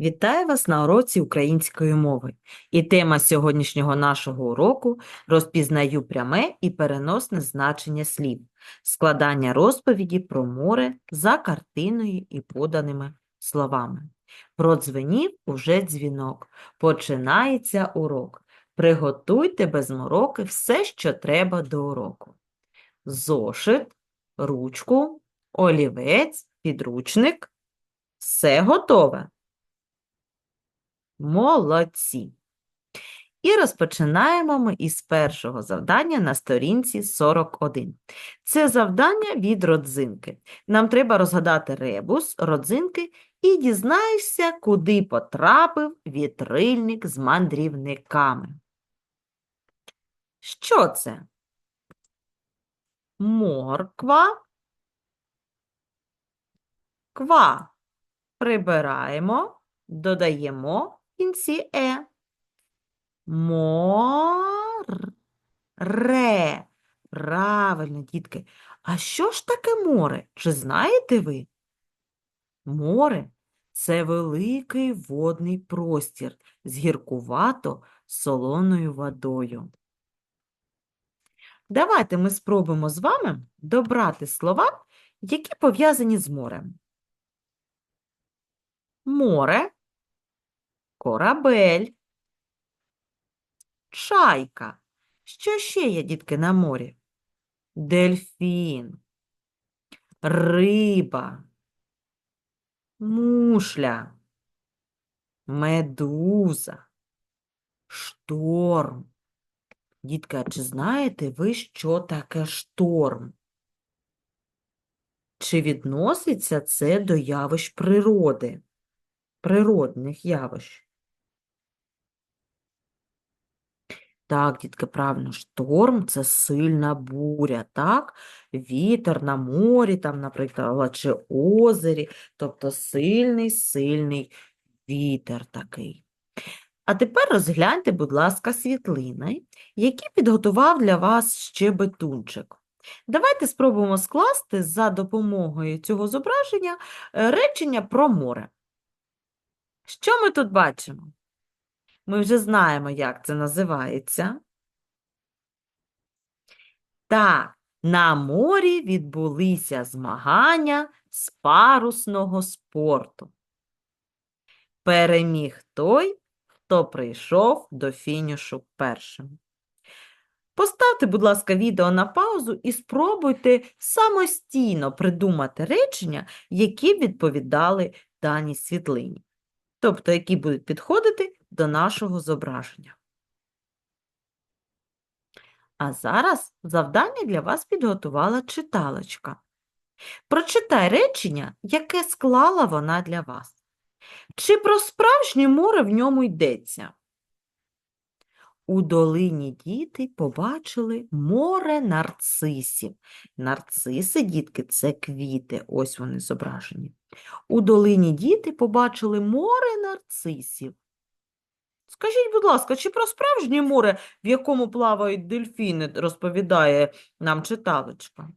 Вітаю вас на уроці української мови. І тема сьогоднішнього нашого уроку розпізнаю пряме і переносне значення слів, складання розповіді про море за картиною і поданими словами. Продзвенів уже дзвінок. Починається урок. Приготуйте без мороки все, що треба до уроку. Зошит, ручку, олівець, підручник. Все готове. Молодці! І розпочинаємо ми із першого завдання на сторінці 41. Це завдання від родзинки. Нам треба розгадати ребус родзинки і дізнаєшся, куди потрапив вітрильник з мандрівниками. Що це? Морква. Ква. Прибираємо, додаємо кінці е. Море. Правильно, дітки. А що ж таке море? Чи знаєте ви? Море це великий водний простір з гіркувато солоною водою. Давайте ми спробуємо з вами добрати слова, які пов'язані з морем. Море, корабель, чайка. Що ще є, дітки, на морі? Дельфін, риба, мушля, медуза, шторм. Дітка, чи знаєте ви, що таке шторм? Чи відноситься це до явищ природи, природних явищ? Так, дітки, правильно, шторм – це сильна буря, так? Вітер на морі, там, наприклад, чи озері, тобто сильний-сильний вітер такий. А тепер розгляньте, будь ласка, світлини, які підготував для вас щебетунчик. Давайте спробуємо скласти за допомогою цього зображення е, речення про море. Що ми тут бачимо? Ми вже знаємо, як це називається. Так, на морі відбулися змагання з парусного спорту. Переміг той, хто прийшов до фінішу першим. Поставте, будь ласка, відео на паузу і спробуйте самостійно придумати речення, які відповідали даній світлині, тобто які будуть підходити до нашого зображення. А зараз завдання для вас підготувала читалочка. Прочитай речення, яке склала вона для вас. Чи про справжнє море в ньому йдеться? У долині діти побачили море нарцисів. Нарциси, дітки, це квіти, ось вони зображені. У долині діти побачили море нарцисів. Скажіть, будь ласка, чи про справжнє море, в якому плавають дельфіни, розповідає нам читалочка?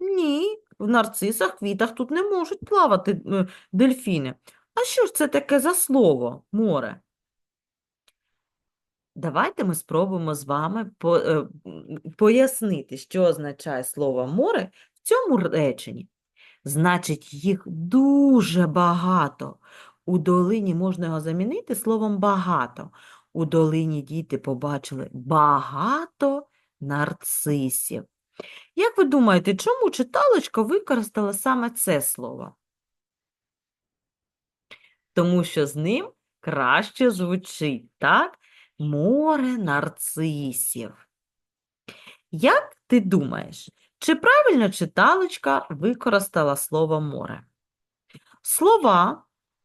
Ні, в нарцисах, квітах тут не можуть плавати е, дельфіни. А що ж це таке за слово море? Давайте ми спробуємо з вами по, е, пояснити, що означає слово море в цьому реченні. Значить, їх дуже багато. У долині можна його замінити словом багато. У долині діти побачили багато нарцисів. Як ви думаєте, чому читалочка використала саме це слово? Тому що з ним краще звучить, так? Море нарцисів. Як ти думаєш, чи правильно читалочка використала слово море? Слова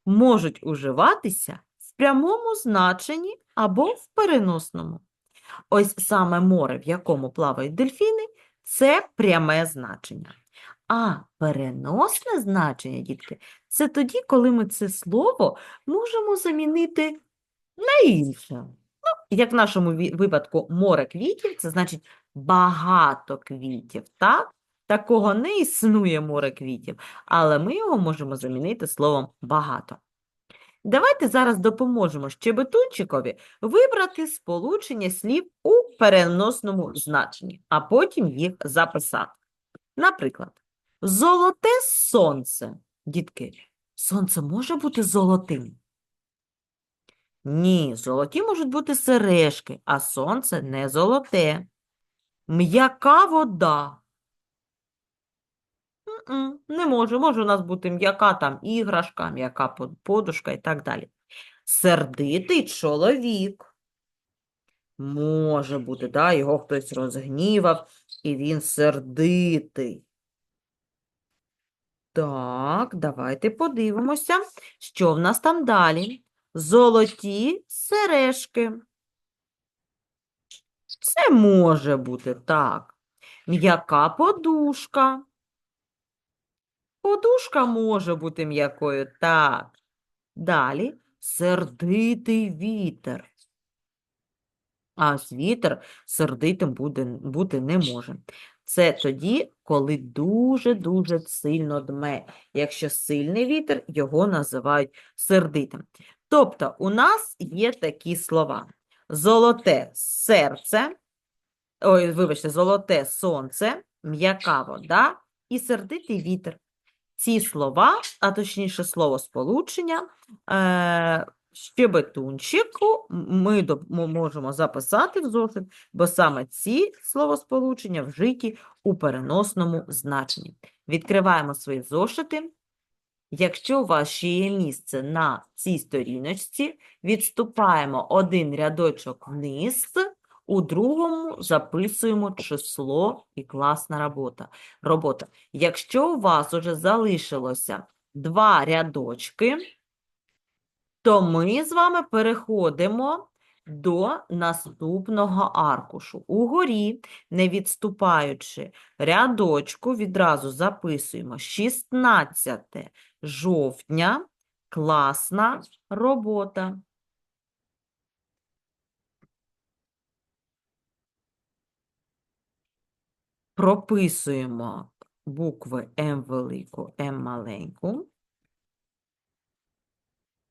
можуть уживатися в прямому значенні або в переносному. Ось саме море, в якому плавають дельфіни, це пряме значення. А переносне значення, дітки, це тоді, коли ми це слово можемо замінити на інше. Ну, як в нашому випадку море квітів, це значить багато квітів, так? Такого не існує море квітів, але ми його можемо замінити словом багато. Давайте зараз допоможемо щебетунчикові вибрати сполучення слів у переносному значенні, а потім їх записати. Наприклад, золоте сонце. Дітки, сонце може бути золотим? Ні, золоті можуть бути сережки, а сонце не золоте. М'яка вода. Не може. Може у нас бути м'яка там іграшка, м'яка подушка і так далі. Сердитий чоловік. Може бути, да, його хтось розгнівав, і він сердитий. Так, давайте подивимося, що в нас там далі. Золоті сережки. Це може бути так. М'яка подушка. Подушка може бути м'якою, так. Далі сердитий вітер. А вітер сердитим буде, бути не може. Це тоді, коли дуже-дуже сильно дме. Якщо сильний вітер, його називають сердитим. Тобто у нас є такі слова: золоте серце, ой, вибачте, золоте сонце, м'яка вода і сердитий вітер. Ці слова, а точніше слово сполучення, е, щебетунчику ми можемо записати в зошит, бо саме ці словосполучення вжиті у переносному значенні. Відкриваємо свої зошити. Якщо у вас ще є місце на цій сторіночці, відступаємо один рядочок вниз, у другому записуємо число і класна робота. робота. Якщо у вас уже залишилося два рядочки, то ми з вами переходимо до наступного аркушу. Угорі, не відступаючи рядочку, відразу записуємо 16 жовтня, класна робота. Прописуємо букви М велику, М маленьку.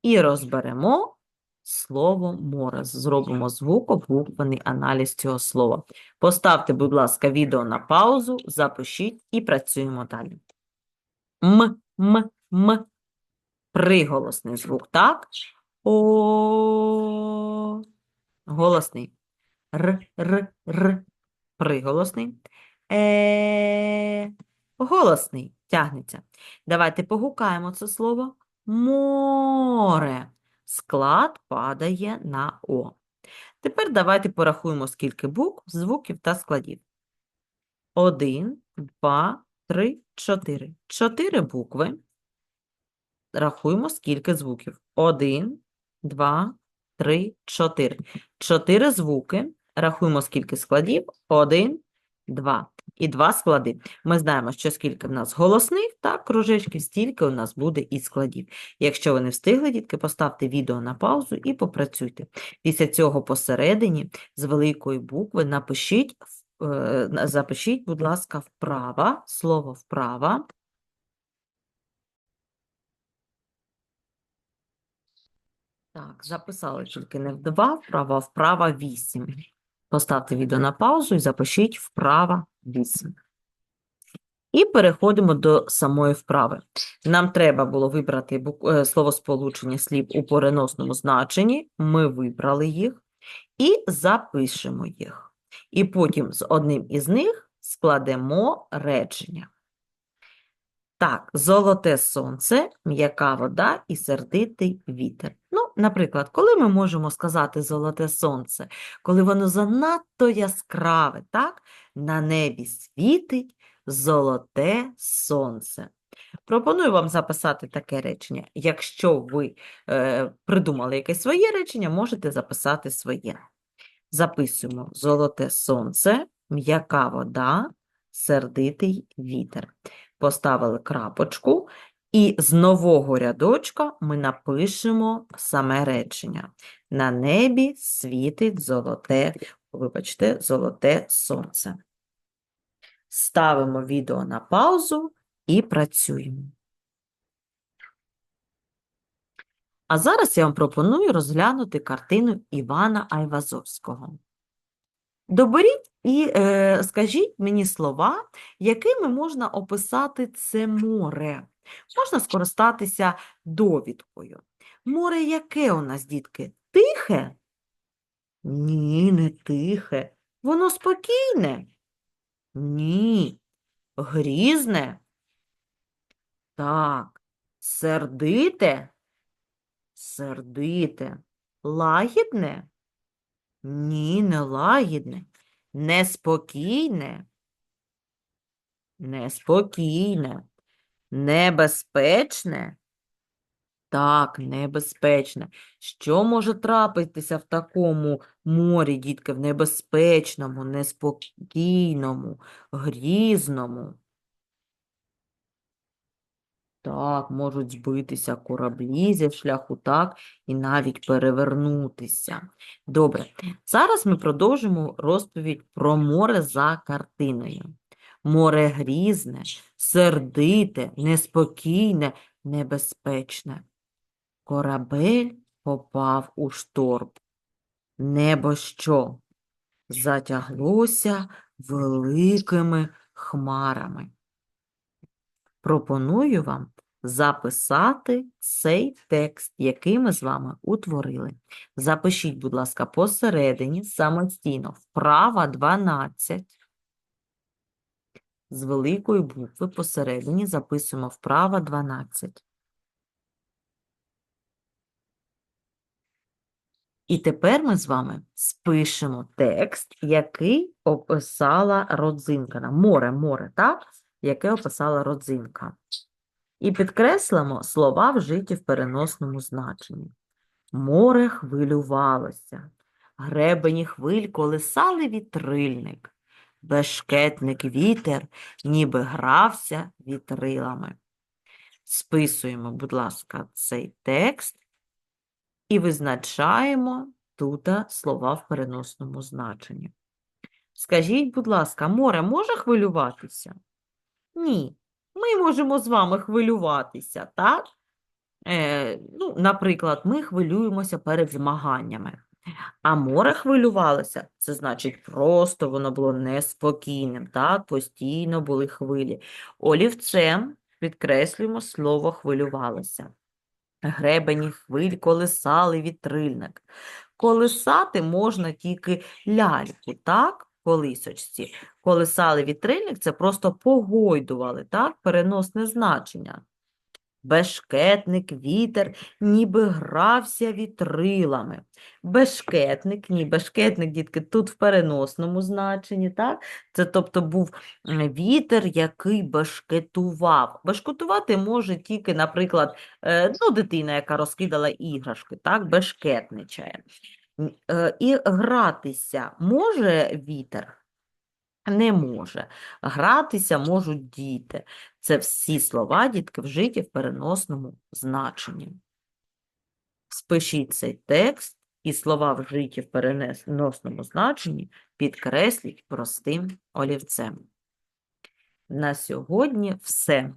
І розберемо слово море. Зробимо звукобуквений аналіз цього слова. Поставте, будь ласка, відео на паузу, запишіть і працюємо далі. М, м, м. Приголосний звук, так? О. Голосний. Р, р, р. Приголосний. Е. Голосний. Тягнеться. Давайте погукаємо це слово. Море. Склад падає на О. Тепер давайте порахуємо, скільки букв, звуків та складів. Один, два, три, чотири. Чотири букви. Рахуємо, скільки звуків. Один, два, три, чотири. Чотири звуки. Рахуємо, скільки складів. Один, два. І два склади. Ми знаємо, що скільки в нас голосних, так, кружечків, стільки у нас буде і складів. Якщо ви не встигли, дітки, поставте відео на паузу і попрацюйте. Після цього посередині з великої букви напишіть, е, запишіть, будь ласка, вправа, слово вправа. Так, записали тільки не в 2, вправа, вправа 8. Поставте відео на паузу і запишіть вправа 8. І переходимо до самої вправи. Нам треба було вибрати е, словосполучення слів у переносному значенні. Ми вибрали їх і запишемо їх. І потім з одним із них складемо речення. Так, золоте сонце, м'яка вода і сердитий вітер. Ну, наприклад, коли ми можемо сказати золоте сонце, коли воно занадто яскраве, так? На небі світить золоте сонце. Пропоную вам записати таке речення. Якщо ви е, придумали якесь своє речення, можете записати своє. Записуємо золоте сонце, м'яка вода, сердитий вітер. Поставили крапочку, і з нового рядочка ми напишемо саме речення. На небі світить золоте, вибачте, золоте сонце. Ставимо відео на паузу і працюємо. А зараз я вам пропоную розглянути картину Івана Айвазовського. Доберіть і е, скажіть мені слова, якими можна описати це море. Можна скористатися довідкою. Море яке у нас, дітки? Тихе? Ні, не тихе. Воно спокійне? Ні. Грізне? Так. Сердите? Сердите. Лагідне? Ні, не лагідне. Неспокійне? Неспокійне. Небезпечне? Так, небезпечне. Що може трапитися в такому морі, дітки, в небезпечному, неспокійному, грізному? Так, можуть збитися кораблі зі шляху, так, і навіть перевернутися. Добре, зараз ми продовжимо розповідь про море за картиною. Море грізне, сердите, неспокійне, небезпечне. Корабель попав у шторм. Небо що? Затяглося великими хмарами. Пропоную вам записати цей текст, який ми з вами утворили. Запишіть, будь ласка, посередині самостійно вправа 12. З великої букви посередині записуємо вправа 12. І тепер ми з вами спишемо текст, який описала родзинка. Море, море, так? Яке описала родзинка. І підкреслимо слова вжиті в переносному значенні. Море хвилювалося, гребені хвиль колисали вітрильник, бешкетник вітер, ніби грався вітрилами. Списуємо, будь ласка, цей текст і визначаємо тут слова в переносному значенні. Скажіть, будь ласка, море може хвилюватися? Ні. Ми можемо з вами хвилюватися, так? Е, ну, наприклад, ми хвилюємося перед змаганнями. А море хвилювалося, це значить просто воно було неспокійним, так? Постійно були хвилі. Олівцем підкреслюємо слово хвилювалося. Гребені хвиль колисали вітрильник. Колисати можна тільки ляльку, так? Колисочці. Колисали вітрильник, це просто погойдували, так? Переносне значення. Бешкетник, вітер, ніби грався вітрилами. Бешкетник, ні, бешкетник, дітки, тут в переносному значенні, так? Це тобто був вітер, який бешкетував. Бешкетувати може тільки, наприклад, е, ну, дитина, яка розкидала іграшки, так, бешкетничає. Е, І гратися може вітер? Не може. Гратися можуть діти. Це всі слова, дітки, вжиті в переносному значенні. Спишіть цей текст і слова, вжиті в переносному значенні, підкресліть простим олівцем. На сьогодні все.